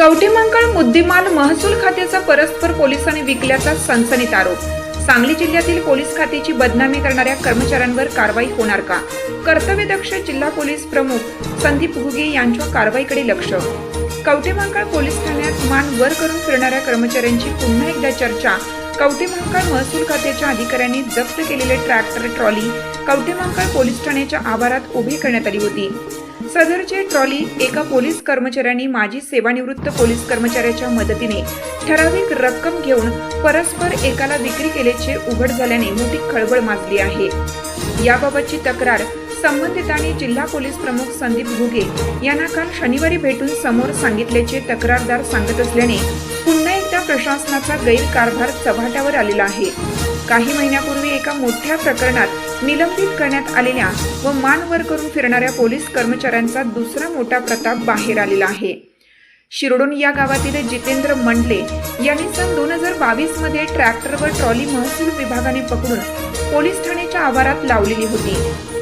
कवठेमंकाळ मुद्देमाल महसूल खात्याचा परस्पर पोलिसांनी विकल्याचा सनसनीत आरोप. सांगली जिल्ह्यातील पोलीस खात्याची बदनामी करणाऱ्या कर्मचाऱ्यांवर कारवाई होणार का? कर्तव्यदक्ष जिल्हा पोलीस प्रमुख संदीप घुगे यांच्या कारवाईकडे लक्ष. कवठेमंकाळ पोलीस ठाण्यात मान वर करून फिरणाऱ्या कर्मचाऱ्यांची पुन्हा एकदा चर्चा. कवठेमंकाळ महसूल खात्याच्या अधिकाऱ्यांनी जप्त केलेले ट्रॅक्टर ट्रॉली कवठेमंकाळ पोलीस ठाण्याच्या आवारात उभी करण्यात आली होती. सदरची ट्रॉली एका पोलीस कर्मचाऱ्यांनी माजी सेवानिवृत्त पोलीस कर्मचाऱ्याच्या मदतीने ठराविक रक्कम घेऊन परस्पर एकाला विक्री केल्याचे उघड झाल्याने मोठी खळबळ माजली आहे. याबाबतची तक्रार संबंधितांनी जिल्हा पोलीस प्रमुख संदीप घुगे यांना काल शनिवारी भेटून समोर सांगितल्याचे तक्रारदार सांगत असल्याने पुन्हा एकदा प्रशासनाचा गैरकारभार चव्हाट्यावर आलेला आहे. काही महिन्यापूर्वी एका मोठ्या प्रकरणात निलंबित करण्यात आलेल्या व मान वर करून फिरणाऱ्या पोलीस कर्मचाऱ्यांचा दुसरा मोठा प्रताप बाहेर आलेला आहे. शिरडोन या गावातील जितेंद्र मंडले यांनी सन दोन हजार बावीसमध्ये ट्रॅक्टर व ट्रॉली महसूल विभागाने पकडून पोलीस ठाण्याच्या आवारात लावलेली होती.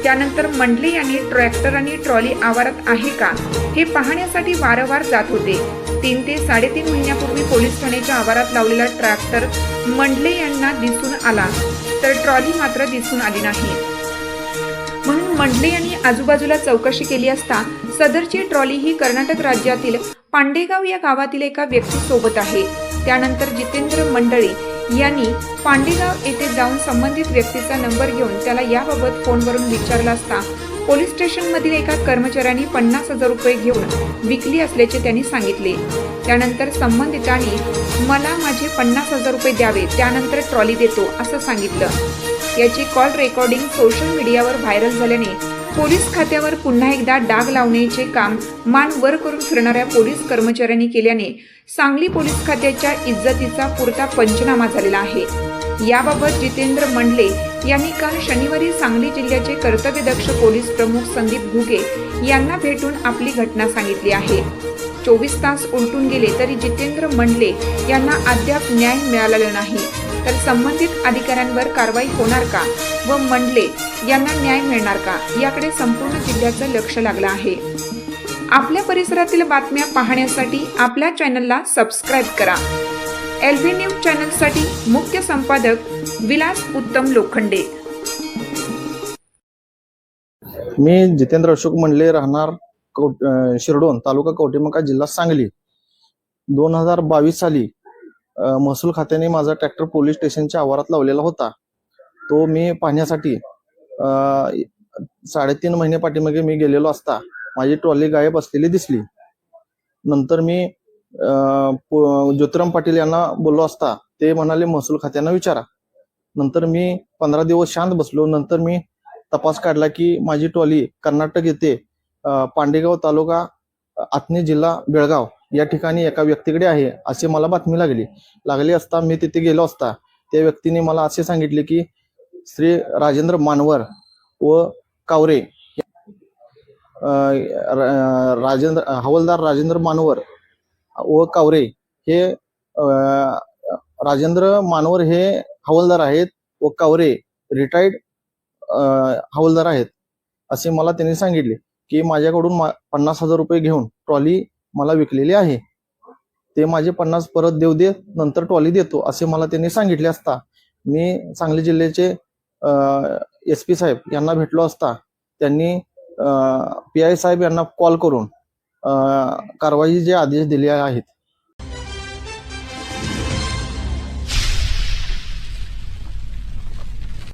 त्यानंतर मंडले यांनी ट्रॅक्टर आणि ट्रॉली आवारात आहे का हे पाहण्यासाठी वारंवार जात होते. तीन ते साडेतीन महिन्यापूर्वी पोलीस ठाण्याच्या आवारात लावलेला ट्रॅक्टर मंडले यांना दिसून आला तर ट्रॉली मात्र दिसून आली नाही. म्हणून मंडले यांनी आजूबाजूला चौकशी केली असता सदरची ट्रॉली ही कर्नाटक राज्यातील पांडेगाव या गावातील एका व्यक्तीसोबत आहे. त्यानंतर जितेंद्र मंडळी यांनी पांडेगाव येथे जाऊन संबंधित व्यक्तीचा नंबर घेऊन त्याला याबाबत फोनवरून विचारला असता पोलीस स्टेशनमधील एका कर्मचाऱ्यांनी पन्नास हजार रुपये घेऊन विकली असल्याचे त्यांनी सांगितले. त्यानंतर संबंधितांनी मला माझे पन्नास हजार रुपये द्यावे त्यानंतर ट्रॉली देतो असं सांगितलं. याची कॉल रेकॉर्डिंग सोशल मीडियावर व्हायरल झाल्याने पोलीस खात्यावर पुन्हा एकदा डाग लावण्याचे काम मान वर करून फिरणाऱ्या पोलीस कर्मचाऱ्यांनी केल्याने सांगली पोलीस खात्याच्या इज्जतीचा पुरता पंचनामा झालेला आहे. याबाबत जितेंद्र मंडले यांनी काल शनिवारी सांगली जिल्ह्याचे कर्तव्यदक्ष पोलीस प्रमुख संदीप घुगे यांना भेटून आपली घटना सांगितली आहे. चोवीस तास उलटून गेले तरी जितेंद्र मंडले यांना अद्याप न्याय मिळालेला नाही. तर संबंधित अधिकाऱ्यांवर कारवाई होणार का? व मंडले यांना न्याय मिळणार का? याकडे संपूर्ण जिल्ह्याचं लक्ष लागलं आहे. आपल्या परिसरातील बातम्या पाहण्यासाठी आपल्या चॅनलला सबस्क्राईब करा. एल व्ही न्यूज चॅनलसाठी मुख्य संपादक विलास उत्तम लोखंडे. मी जितेंद्र अशोक मंडले राहणार शिरडोन तालुका कवटेमका जिल्हा सांगली. दोन हजार बावीस साली महसूल खात्याने माझा ट्रॅक्टर पोलीस स्टेशनच्या आवारात लावलेला होता. तो मी पाहण्यासाठी साडेतीन महिने पाठीमागे मी गेलेलो असता माझी ट्रॉली गायब असलेली दिसली. नंतर मी ज्योतिराम पाटील यांना बोललो असता ते म्हणाले महसूल खात्यानं विचारा. नंतर मी पंधरा दिवस शांत बसलो. नंतर मी तपास काढला की माझी ट्रॉली कर्नाटक येथे पांडेगाव तालुका आत्नी जिल्हा बेळगाव. या ठिकाणी एका व्यक्तीकडे आहे अशी मला बातमी लागली. लागली असता मी तिथे गेलो असता त्या व्यक्तीने मला असे सांगितले की श्री राजेंद्र मानवर व कावरे राजेंद्र हवलदार राजेंद्र मानवर व कावरे हे राजेंद्र मानवर हे हवलदार आहेत व कावरे रिटायर्ड हवलदार आहेत असे मला त्यांनी सांगितले की माझ्याकडून मा- पन्नास हजार रुपये घेऊन ट्रॉली मला विकलेले आहे. ते माझे पन्नास परत देऊ दे नंतर ट्रॉली देतो असे मला त्यांनी सांगितले असता. मी सांगली जिल्ह्याचे एस पी साहेब यांना भेटलो असता. त्यांनी पी आय साहेब यांना कॉल करून कारवाईचे कारवाई जे आदेश दिले आहेत.